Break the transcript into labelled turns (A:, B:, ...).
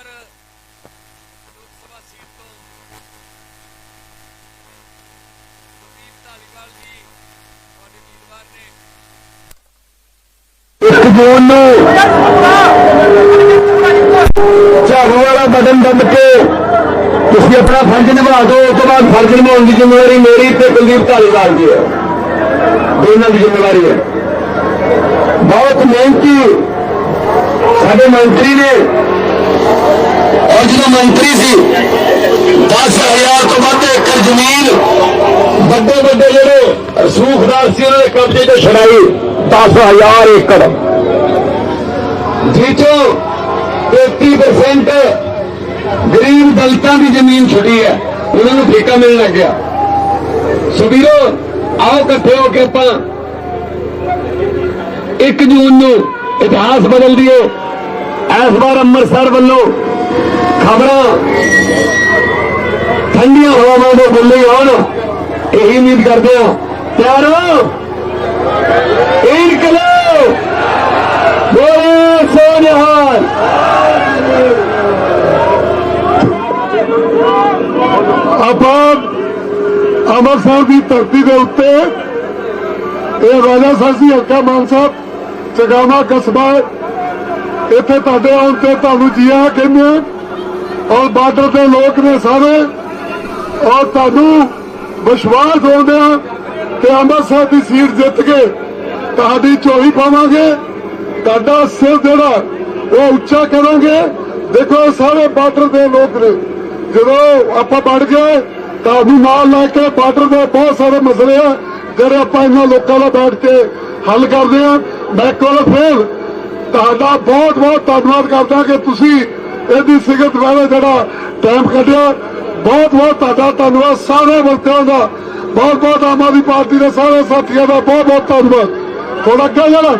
A: ਔਰ ਲੋਕ ਸਭਾ ਸੀਟ ਤੋਂ ਦੀਪ ਧਾਲੀਵਾਲ ਜੀ ਸਾਡੇ ਉਮੀਦਵਾਰ ਨੇ। 1 ਜੂਨ ਨੂੰ ਝਾੜੂ ਵਾਲਾ ਬਟਨ ਦਬ ਕੇ ਤੁਸੀਂ ਆਪਣਾ ਫਰਜ਼ ਨਿਭਾ ਦਿਓ, ਉਸ ਤੋਂ ਬਾਅਦ ਫਰਜ਼ ਨਿਭਾਉਣ ਦੀ ਜ਼ਿੰਮੇਵਾਰੀ ਮੇਰੀ ਤੇ ਕੁਲਦੀਪ ਧਾਲੀਵਾਲ ਦੀ ਹੈ। ਦੋਨਾਂ ਦੀ ਜ਼ਿੰਮੇਵਾਰੀ ਹੈ। ਬਹੁਤ ਮਿਹਨਤੀ ਸਾਡੇ ਮੰਤਰੀ ਨੇ ਔਰ ਜਦੋਂ ਮੰਤਰੀ ਸੀ। 10000 ਤੋਂ ਵੱਧ ਏਕੜ ਜ਼ਮੀਨ, ਵੱਡੇ ਵੱਡੇ ਜਿਹੜੇ ਰਸੂਖਦਾਰ ਸੀ, ਉਹਨਾਂ ਦੇ ਕਬਜ਼ੇ ਤੋਂ ਛੜਾਈ 10000 ਏਕੜ। ਜਿੱਥੋਂ 33% ਗਰੀਬ ਦਲਤਾਂ ਦੀ ਜ਼ਮੀਨ ਛੁੱਟੀ ਹੈ, ਉਹਨਾਂ ਨੂੰ ਠੇਕਾ ਮਿਲਣ ਲੱਗਿਆ ਸੋ ਵੀਰੋ, ਆਓ ਇਕੱਠੇ ਹੋ ਕੇ ਆਪਾਂ 1 ਜੂਨ ਨੂੰ ਇਤਿਹਾਸ ਬਦਲ ਦਈਏ। ਇਸ ਵਾਰ ਅੰਮ੍ਰਿਤਸਰ ਵੱਲੋਂ ਖਬਰਾਂ ਠੰਡੀਆਂ ਹਵਾਵਾਂ ਦੇ ਬੁੱਲੇ ਆਉਣ, ਇਹੀ ਉਮੀਦ ਕਰਦੇ ਹਾਂ। ਤਿਆਰ ਹੋ ਇਨਕਲਾਬ, ਬੋਲੇ ਸੋਨਿਹਾਲ।
B: ਆਪਾਂ ਅੰਮ੍ਰਿਤਸਰ ਦੀ ਧਰਤੀ ਦੇ ਉੱਤੇ ਇਹ ਰਾਜਾ ਸਾਸੀ ਹਲਕਾ ਮਾਨ ਸਾਹਿਬ, ਚਗਾਵਾ ਕਸਬਾ ਇੱਥੇ ਤੁਹਾਡੇ ਆਉਣ ਤੇ ਤੁਹਾਨੂੰ ਜੀਆ ਕਹਿੰਦੇ ਹਾਂ। ਔਰ ਬਾਰਡਰ ਦੇ ਲੋਕ ਨੇ ਸਾਰੇ। ਔਰ ਤੁਹਾਨੂੰ ਵਿਸ਼ਵਾਸ ਦਿਵਾਉਂਦੇ ਆ ਕਿ ਅੰਮ੍ਰਿਤਸਰ ਦੀ ਸੀਟ ਜਿੱਤ ਕੇ ਤੁਹਾਡੀ ਝੋਲੀ ਪਾਵਾਂਗੇ। ਤੁਹਾਡਾ ਸਿਰ ਜਿਹੜਾ, ਉਹ ਉੱਚਾ ਕਰਾਂਗੇ। ਦੇਖੋ ਇਹ ਸਾਰੇ ਬਾਰਡਰ ਦੇ ਲੋਕ ਨੇ। ਜਦੋਂ ਆਪਾਂ ਬਣ ਗਏ, ਤੁਹਾਨੂੰ ਨਾਲ ਲੈ ਕੇ ਬਾਰਡਰ ਦੇ ਬਹੁਤ ਸਾਰੇ ਮਸਲੇ ਆ, ਜਿਹੜੇ ਆਪਾਂ ਇਹਨਾਂ ਲੋਕਾਂ ਦਾ ਬੈਠ ਕੇ ਹੱਲ ਕਰਦੇ ਆ। ਮੈਂ ਕੋਲ ਫੇਰ ਤੁਹਾਡਾ ਬਹੁਤ ਬਹੁਤ ਧੰਨਵਾਦ ਕਰਦਾ ਕਿ ਤੁਸੀਂ ਇਹਦੀ ਸਿਗਤ ਵਾਲੇ ਜਿਹੜਾ ਟਾਈਮ ਕੱਢਿਆ। ਬਹੁਤ ਬਹੁਤ ਤੁਹਾਡਾ ਧੰਨਵਾਦ ਸਾਰੇ ਵਰਤਿਆਂ ਦਾ। ਬਹੁਤ ਬਹੁਤ ਆਮ ਆਦਮੀ ਪਾਰਟੀ ਦੇ ਸਾਰੇ ਸਾਥੀਆਂ ਦਾ ਬਹੁਤ ਬਹੁਤ ਧੰਨਵਾਦ। ਥੋੜਾ ਅੱਗੇ ਜਾਣਾ।